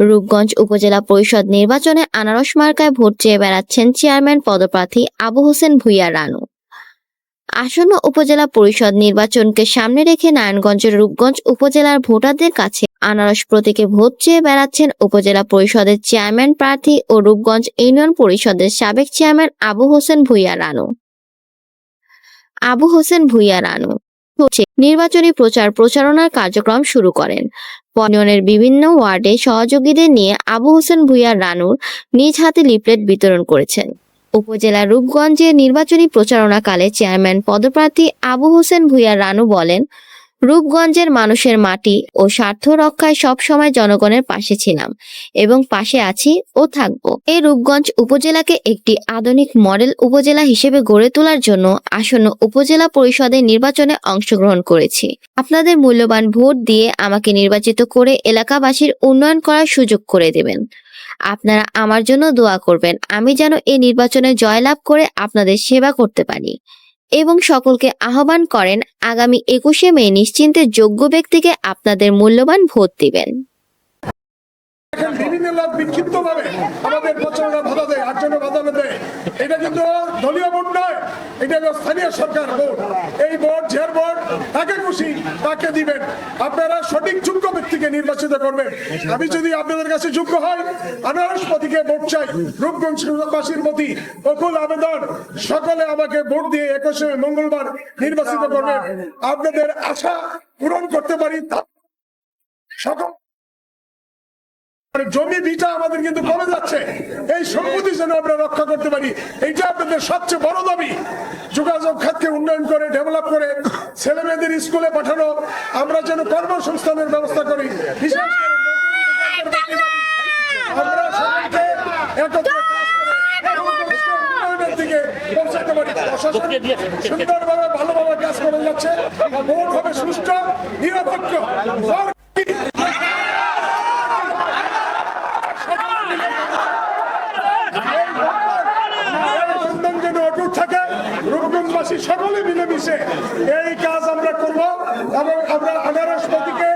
রূপগঞ্জ উপজেলা পরিষদ নির্বাচনে আনারস মার্কায় ভোট চেয়ে বেড়াচ্ছেন চেয়ারম্যান পদপ্রার্থী আবু হোসেন ভুইয়া রানু। আসন্ন উপজেলা পরিষদ নির্বাচনকে সামনে রেখে নারায়ণগঞ্জের রূপগঞ্জ উপজেলার ভোটারদের কাছে আনারস প্রতীকে ভোট চেয়ে বেড়াচ্ছেন উপজেলা পরিষদের চেয়ারম্যান প্রার্থী ও রূপগঞ্জ ইউনিয়ন পরিষদের সাবেক চেয়ারম্যান আবু হোসেন ভুইয়া রানু। আবু হোসেন ভুইয়া রানু নির্বাচনী প্রচার প্রচারণার কার্যক্রম শুরু করেন। ইউনিয়নের বিভিন্ন ওয়ার্ডে সহযোগীদের নিয়ে আবু হোসেন ভুইয়া রানুর নিজ হাতে লিফলেট বিতরণ করেছেন। উপজেলার রূপগঞ্জে নির্বাচনী প্রচারণাকালে চেয়ারম্যান পদপ্রার্থী আবু হোসেন ভুইয়া রানু বলেন, রূপগঞ্জের মানুষের মাটি ও স্বার্থ রক্ষায় সবসময় জনগণের পাশে ছিলাম এবং পাশে আছি ও থাকব। এই রূপগঞ্জ উপজেলাকে একটি আধুনিক মডেল উপজেলা হিসেবে গড়ে তোলার জন্য আসন্ন উপজেলা পরিষদের নির্বাচনে অংশগ্রহণ করেছি। আপনাদের মূল্যবান ভোট দিয়ে আমাকে নির্বাচিত করে এলাকাবাসীর উন্নয়ন করার সুযোগ করে দেবেন। আপনারা আমার জন্য দোয়া করবেন। আমি যেন এই নির্বাচনে জয়লাভ করে আপনাদের সেবা করতে পারি এবং সকলকে আহ্বান করেন, আগামী একুশে মে নিশ্চিন্তে যোগ্য ব্যক্তিকে আপনাদের মূল্যবান ভোট দিবেন। আপনারা সঠিক যোগ্য নির্বাচিত করবেন আমি যদি আপনাদের কাছে যোগ্য হয় আনারস প্রতীকে ভোট চাই। রূপগঞ্জবাসীর প্রতি অকুল আবেদন। সকলে আমাকে ভোট দিয়ে একুশে মঙ্গলবার নির্বাচিত করবেন আপনাদের আশা পূরণ করতে পারি সকল জমি, ভিটা আমাদের কিন্তু কমে যাচ্ছে। এই সম্পত্তি যেন আমরা রক্ষা করতে পারি, এইটা আপনাদের সবচেয়ে বড় দাবি। যোগাযোগ খাতকে উন্নয়ন করে, ডেভেলপ করে ছেলে মেয়েদের স্কুলে পাঠানো আমরা যেন কর্মসংস্থানের ব্যবস্থা করি। বিশেষ আমরা একত্রে সুন্দরভাবে ভালোভাবে কাজ করে যাচ্ছে। ভোট হবে সুষ্ঠু নিরপেক্ষ। সকলে মিলেমিশে এই কাজ আমরা করব এবং আমরা আনারস প্রতীকে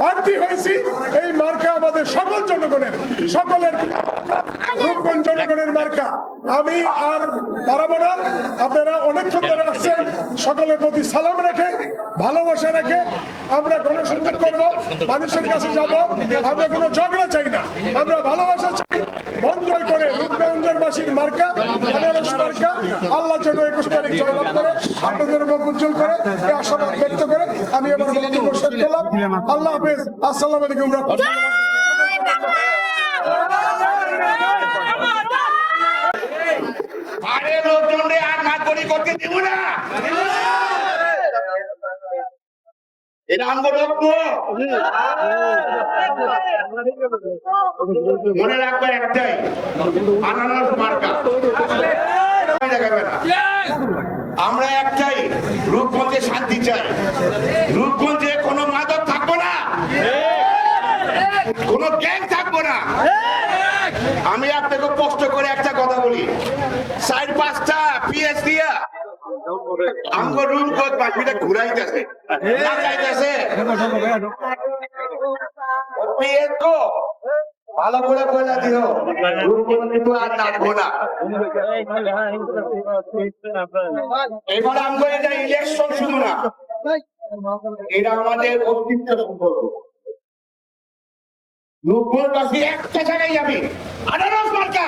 প্রার্থী হয়েছি। এই মার্কা আমাদের সকল জনগণের, সকলের জনগণের মার্কা। আমি আর পারাবো না। আপনারা অনেকক্ষণ ধরে আসছেন সকলের প্রতি সালাম রেখে, ভালোবাসা রেখে আমরা গণসংযোগ করব, মানুষের কাছে যাব। আমরা কোনো ঝগড়া চাই না। আমরা ভালোবাসা রূপগঞ্জবাসীর মার্কা বাংলাদেশ মার্কা, আল্লাহ যেন একুশ তারিখ জয়লাভ করে, আপনাদের মুখ উজ্জ্বল করে এই আশাবাদ ব্যক্ত করে আমি আমার বক্তব্য শেষ করলাম আল্লাহ হাফেজ। আসসালাম আলাইকুম আরে লোকজনরে আর মাতবরি করতে দিব না। মনে রাখবে একটাই, আনারস মার্কা। আমরা একটাই, রূপগঞ্জে শান্তি চাই। রূপগঞ্জে কোনো মাদক থাকব না। কোনো গ্যাং থাকব না। আমি আপনাকে কষ্ট করে একটা কথা বলি। সাইড পাঁচটা পিএস দিয়া আমগো রুম কোত বাকিটা ঘুরাইতেছে। না যাইতেছে। ভালো করে বলে দিও। কিন্তু আর নামবো না। এবার আমগো এটা ইলেকশন শুধু না। এটা আমাদের অস্তিত্ব সম্পর্ক রূপগঞ্জবাসী একটা জায়গায় যাবে। আনারস মার্কা।